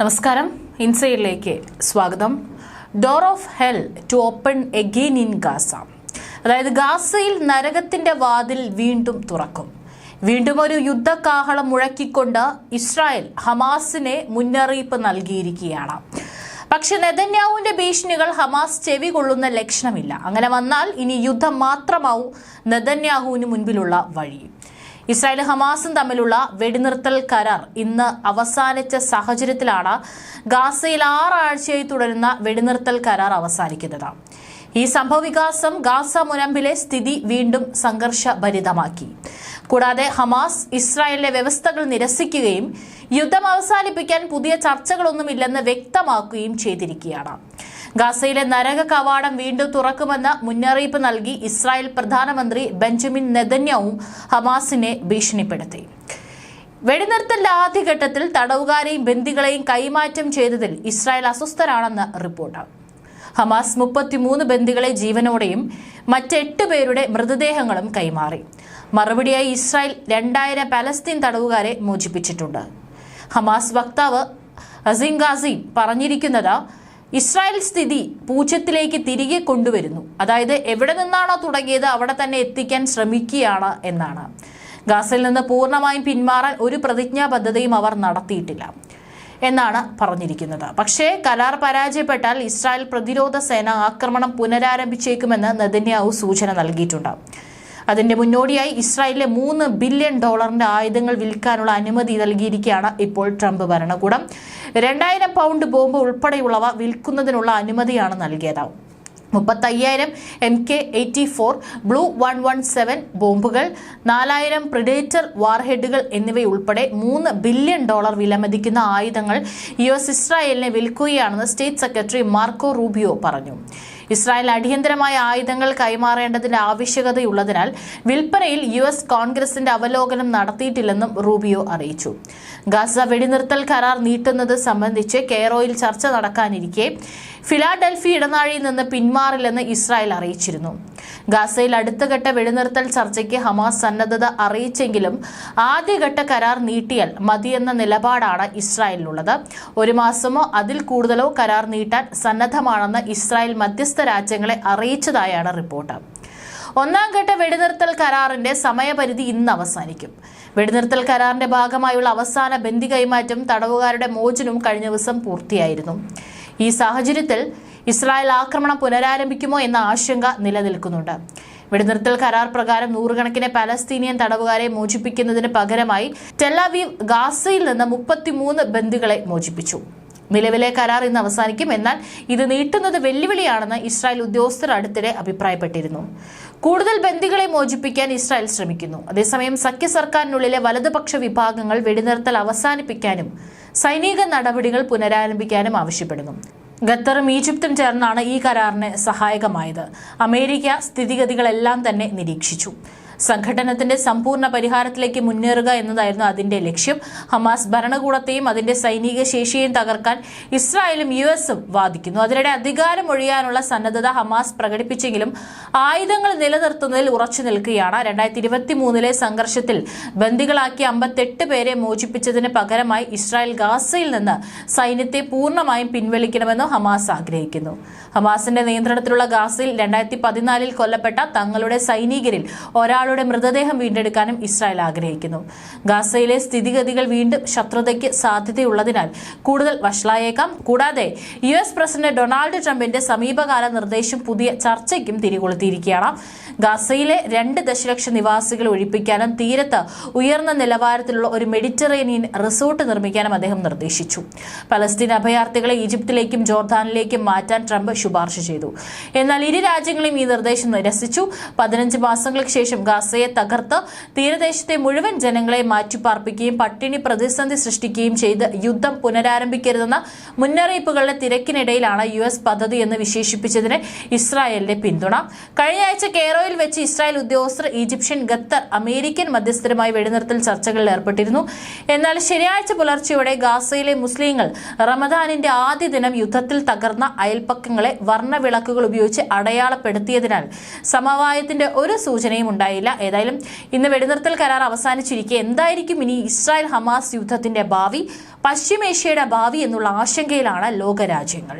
നമസ്കാരം. ഇൻസൈഡിലേക്ക് സ്വാഗതം. Door of hell to open again in Gaza അതായത് ഗാസയിൽ നരകത്തിന്റെ വാതിൽ വീണ്ടും തുറക്കും. വീണ്ടും ഒരു യുദ്ധകാഹളം മുഴക്കിക്കൊണ്ട് ഇസ്രായേൽ ഹമാസിനെ മുന്നറിയിപ്പ് നൽകിയിരിക്കുകയാണ്. പക്ഷെ നെതന്യാഹുവിന്റെ ഭീഷണികൾ ഹമാസ് ചെവി കൊള്ളുന്ന ലക്ഷണമില്ല. അങ്ങനെ വന്നാൽ ഇനി യുദ്ധം മാത്രമാവും നെതന്യാഹുവിന് മുൻപിലുള്ള വഴി. ഇസ്രായേൽ ഹമാസും തമ്മിലുള്ള വെടിനിർത്തൽ കരാർ ഇന്ന് അവസാനിച്ച സാഹചര്യത്തിലാണ് ഗാസയിൽ ആറാഴ്ചയായി തുടരുന്ന വെടിനിർത്തൽ കരാർ അവസാനിക്കുന്നത്. ഈ സംഭവവികാസം ഗാസ മുനമ്പിലെ സ്ഥിതി വീണ്ടും സംഘർഷഭരിതമാക്കി. കൂടാതെ ഹമാസ് ഇസ്രായേലിലെ വ്യവസ്ഥകൾ നിരസിക്കുകയും യുദ്ധം അവസാനിപ്പിക്കാൻ പുതിയ ചർച്ചകളൊന്നുമില്ലെന്ന് വ്യക്തമാക്കുകയും ചെയ്തിരിക്കുകയാണ്. ഗാസയിലെ നരക കവാടം വീണ്ടും തുറക്കുമെന്ന് മുന്നറിയിപ്പ് നൽകി ഇസ്രായേൽ പ്രധാനമന്ത്രി ബെഞ്ചമിൻ നെതന്യാവും ഹമാസിനെ ഭീഷണിപ്പെടുത്തി. വെടിനിർത്തലിന്റെ ആദ്യഘട്ടത്തിൽ തടവുകാരെയും ബന്ദികളെയും കൈമാറ്റം ചെയ്തതിൽ ഇസ്രായേൽ അസ്വസ്ഥരാണെന്ന് റിപ്പോർട്ട്. ഹമാസ് മുപ്പത്തിമൂന്ന് ബന്ദികളെ ജീവനോടെയും മറ്റെട്ട് പേരുടെ മൃതദേഹങ്ങളും കൈമാറി. മറുപടിയായി ഇസ്രായേൽ രണ്ടായിരം പലസ്തീൻ തടവുകാരെ മോചിപ്പിച്ചിട്ടുണ്ട്. ഹമാസ് വക്താവ് അസിംഗാസി ഗാസിം പറഞ്ഞിരിക്കുന്നത് ഇസ്രായേൽ സ്ഥിതി പൂജ്യത്തിലേക്ക് തിരികെ കൊണ്ടുവരുന്നു. അതായത് എവിടെ നിന്നാണോ തുടങ്ങിയത് അവിടെ തന്നെ എത്തിക്കാൻ ശ്രമിക്കുകയാണ് എന്നാണ്. ഗാസയിൽ നിന്ന് പൂർണമായും പിന്മാറാൻ ഒരു പ്രതിജ്ഞാബദ്ധതയും അവർ നടത്തിയിട്ടില്ല എന്നാണ് പറഞ്ഞിരിക്കുന്നത്. പക്ഷേ കരാർ പരാജയപ്പെട്ടാൽ ഇസ്രായേൽ പ്രതിരോധ സേന ആക്രമണം പുനരാരംഭിച്ചേക്കുമെന്ന് നെതന്യാഹു സൂചന നൽകിയിട്ടുണ്ട്. അതിന്റെ മുന്നോടിയായി ഇസ്രായേലിലെ മൂന്ന് ബില്യൺ ഡോളറിന്റെ ആയുധങ്ങൾ വിൽക്കാനുള്ള അനുമതി നൽകിയിരിക്കുകയാണ് ഇപ്പോൾ ട്രംപ് ഭരണകൂടം. രണ്ടായിരം പൗണ്ട് ബോംബ് ഉൾപ്പെടെയുള്ളവ വിൽക്കുന്നതിനുള്ള അനുമതിയാണ് നൽകിയത്. മുപ്പത്തയ്യായിരം M K eighty four BLU one one seven ബോംബുകൾ നാലായിരം പ്രിഡേറ്റർ വാർഹെഡുകൾ എന്നിവയുൾപ്പെടെ മൂന്ന് ബില്യൺ ഡോളർ വിലമതിക്കുന്ന ആയുധങ്ങൾ യു എസ് ഇസ്രായേലിനെ വിൽക്കുകയാണെന്ന് സ്റ്റേറ്റ് സെക്രട്ടറി മാർക്കോ റൂബിയോ പറഞ്ഞു. ഇസ്രായേൽ അടിയന്തരമായ ആയുധങ്ങൾ കൈമാറേണ്ടതിന്റെ ആവശ്യകതയുള്ളതിനാൽ വിൽപ്പനയിൽ യു എസ് കോൺഗ്രസിന്റെ അവലോകനം നടത്തിയിട്ടില്ലെന്നും റൂബിയോ അറിയിച്ചു. ഗാസ വെടിനിർത്തൽ കരാർ നീട്ടുന്നത് സംബന്ധിച്ച് കെയറോയിൽ ചർച്ച നടക്കാനിരിക്കെ ഫിലാഡൽഫി ഇടനാഴിയിൽ നിന്ന് പിന്മാറില്ലെന്ന് ഇസ്രായേൽ അറിയിച്ചിരുന്നു. ഗാസയിൽ അടുത്തഘട്ട വെടിനിർത്തൽ ചർച്ചയ്ക്ക് ഹമാസ് സന്നദ്ധത അറിയിച്ചെങ്കിലും ആദ്യഘട്ട കരാർ നീട്ടിയാൽ മതിയെന്ന നിലപാടാണ് ഇസ്രായേലിനുള്ളത്. ഒരു മാസമോ അതിൽ കൂടുതലോ കരാർ നീട്ടാൻ സന്നദ്ധമാണെന്ന് ഇസ്രായേൽ മധ്യസ്ഥ രാജ്യങ്ങളെ അറിയിച്ചതായാണ് റിപ്പോർട്ട്. ഒന്നാം ഘട്ട വെടിനിർത്തൽ കരാറിന്റെ സമയപരിധി ഇന്ന് അവസാനിക്കും. വെടിനിർത്തൽ കരാറിന്റെ ഭാഗമായുള്ള അവസാന ബന്ദി കൈമാറ്റം തടവുകാരുടെ മോചനവും കഴിഞ്ഞ ദിവസം പൂർത്തിയായിരുന്നു. ഈ സാഹചര്യത്തിൽ ഇസ്രായേൽ ആക്രമണം പുനരാരംഭിക്കുമോ എന്ന ആശങ്ക നിലനിൽക്കുന്നുണ്ട്. വെടിനിർത്തൽ കരാർ പ്രകാരം നൂറുകണക്കിന് പലസ്തീനിയൻ തടവുകാരെ മോചിപ്പിക്കുന്നതിന് പകരമായി ടെലാവീവ് ഗാസയിൽ നിന്ന് മുപ്പത്തിമൂന്ന് ബന്ദികളെ മോചിപ്പിച്ചു. നിലവിലെ കരാർ ഇന്ന് അവസാനിക്കും. എന്നാൽ ഇത് നീട്ടുന്നത് വെല്ലുവിളിയാണെന്ന് ഇസ്രായേൽ ഉദ്യോഗസ്ഥർ അടുത്തിടെ അഭിപ്രായപ്പെട്ടിരുന്നു. കൂടുതൽ ബന്ദികളെ മോചിപ്പിക്കാൻ ഇസ്രായേൽ ശ്രമിക്കുന്നു. അതേസമയം സഖ്യ സർക്കാരിനുള്ളിലെ വലതുപക്ഷ വിഭാഗങ്ങൾ വെടിനിർത്തൽ അവസാനിപ്പിക്കാനും സൈനിക നടപടികൾ പുനരാരംഭിക്കാനും ആവശ്യപ്പെടുന്നു. ഖത്തറും ഈജിപ്തും ചേർന്നാണ് ഈ കരാറിന് സഹായകമായത്. അമേരിക്ക സ്ഥിതിഗതികളെല്ലാം തന്നെ നിരീക്ഷിച്ചു. സംഘടനത്തിന്റെ സമ്പൂർണ പരിഹാരത്തിലേക്ക് മുന്നേറുക എന്നതായിരുന്നു അതിന്റെ ലക്ഷ്യം. ഹമാസ് ഭരണകൂടത്തെയും അതിന്റെ സൈനിക ശേഷിയെയും തകർക്കാൻ ഇസ്രായേലും യു എസും വാദിക്കുന്നു. അതിനിടെ അധികാരം ഒഴിയാനുള്ള സന്നദ്ധത ഹമാസ് പ്രകടിപ്പിച്ചെങ്കിലും ആയുധങ്ങൾ നിലനിർത്തുന്നതിൽ ഉറച്ചു നിൽക്കുകയാണ്. രണ്ടായിരത്തി ഇരുപത്തി മൂന്നിലെ സംഘർഷത്തിൽ ബന്ദികളാക്കി അമ്പത്തെട്ട് പേരെ മോചിപ്പിച്ചതിന് പകരമായി ഇസ്രായേൽ ഗാസയിൽ നിന്ന് സൈന്യത്തെ പൂർണമായും പിൻവലിക്കണമെന്ന് ഹമാസ് ആഗ്രഹിക്കുന്നു. ഹമാസിന്റെ നിയന്ത്രണത്തിലുള്ള ഗാസയിൽ രണ്ടായിരത്തി പതിനാലിൽ കൊല്ലപ്പെട്ട തങ്ങളുടെ സൈനികരിൽ ഒരാളുടെ മൃതദേഹം വീണ്ടെടുക്കാനും ഇസ്രായേൽ ആഗ്രഹിക്കുന്നു. ഗാസയിലെ സ്ഥിതിഗതികൾ വീണ്ടും ശത്രുതയ്ക്ക് സാധ്യതയുള്ളതിനാൽ കൂടുതൽ വഷളായേക്കാം. കൂടാതെ യു എസ് പ്രസിഡന്റ് ഡൊണാൾഡ് ട്രംപിന്റെ സമീപകാല നിർദ്ദേശം പുതിയ ചർച്ചയ്ക്കും തിരികൊളുത്തിയിരിക്കുകയാണ്. ഗാസയിലെ രണ്ട് ദശലക്ഷം നിവാസികളെ ഒഴിപ്പിക്കാനും തീരത്ത് ഉയർന്ന നിലവാരത്തിലുള്ള ഒരു മെഡിറ്ററേനിയൻ റിസോർട്ട് നിർമ്മിക്കാനും അദ്ദേഹം നിർദ്ദേശിച്ചു. പലസ്തീൻ അഭയാർത്ഥികളെ ഈജിപ്തിലേക്കും ജോർദാനിലേക്കും മാറ്റാൻ ട്രംപ് ശുപാർശ ചെയ്തു. എന്നാൽ ഇരു രാജ്യങ്ങളെയും ഈ നിർദ്ദേശം നിരസിച്ചു. പതിനഞ്ച് മാസങ്ങൾക്ക് ശേഷം ഗാസയെ തകർത്ത് തീരദേശത്തെ മുഴുവൻ ജനങ്ങളെ മാറ്റിപ്പാർപ്പിക്കുകയും പട്ടിണി പ്രതിസന്ധി സൃഷ്ടിക്കുകയും ചെയ്ത് യുദ്ധം പുനരാരംഭിക്കരുതെന്ന മുന്നറിയിപ്പുകളുടെ തിരക്കിനിടയിലാണ് യു എസ് പദ്ധതി എന്ന് വിശേഷിപ്പിച്ചതിന് ഇസ്രായേലിന്റെ പിന്തുണ. കഴിഞ്ഞ ആഴ്ച കെയറോയിൽ വെച്ച് ഇസ്രായേൽ ഉദ്യോഗസ്ഥർ ഈജിപ്ഷ്യൻ ഖത്തർ അമേരിക്കൻ മധ്യസ്ഥരുമായി വെടിനിർത്തൽ ചർച്ചകളിൽ ഏർപ്പെട്ടിരുന്നു. എന്നാൽ ശനിയാഴ്ച പുലർച്ചെയോടെ ഗാസയിലെ മുസ്ലിങ്ങൾ റമദാനിന്റെ ആദ്യ ദിനം യുദ്ധത്തിൽ തകർന്ന അയൽപ്പക്കങ്ങളെ വർണവിളക്കുകൾ ഉപയോഗിച്ച് അടയാളപ്പെടുത്തിയതിനാൽ സമവായത്തിന്റെ ഒരു സൂചനയും ഉണ്ടായില്ല. അറിയില്ല ഏതായാലും ഇന്ന് വെടിനിർത്തൽ കരാർ അവസാനിച്ചിരിക്കെ. എന്തായിരിക്കും ഇനി ഇസ്രായേൽ ഹമാസ് യുദ്ധത്തിന്റെ ഭാവി? പശ്ചിമേഷ്യയുടെ ഭാവി എന്നുള്ള ആശങ്കയിലാണ് ലോകരാജ്യങ്ങൾ.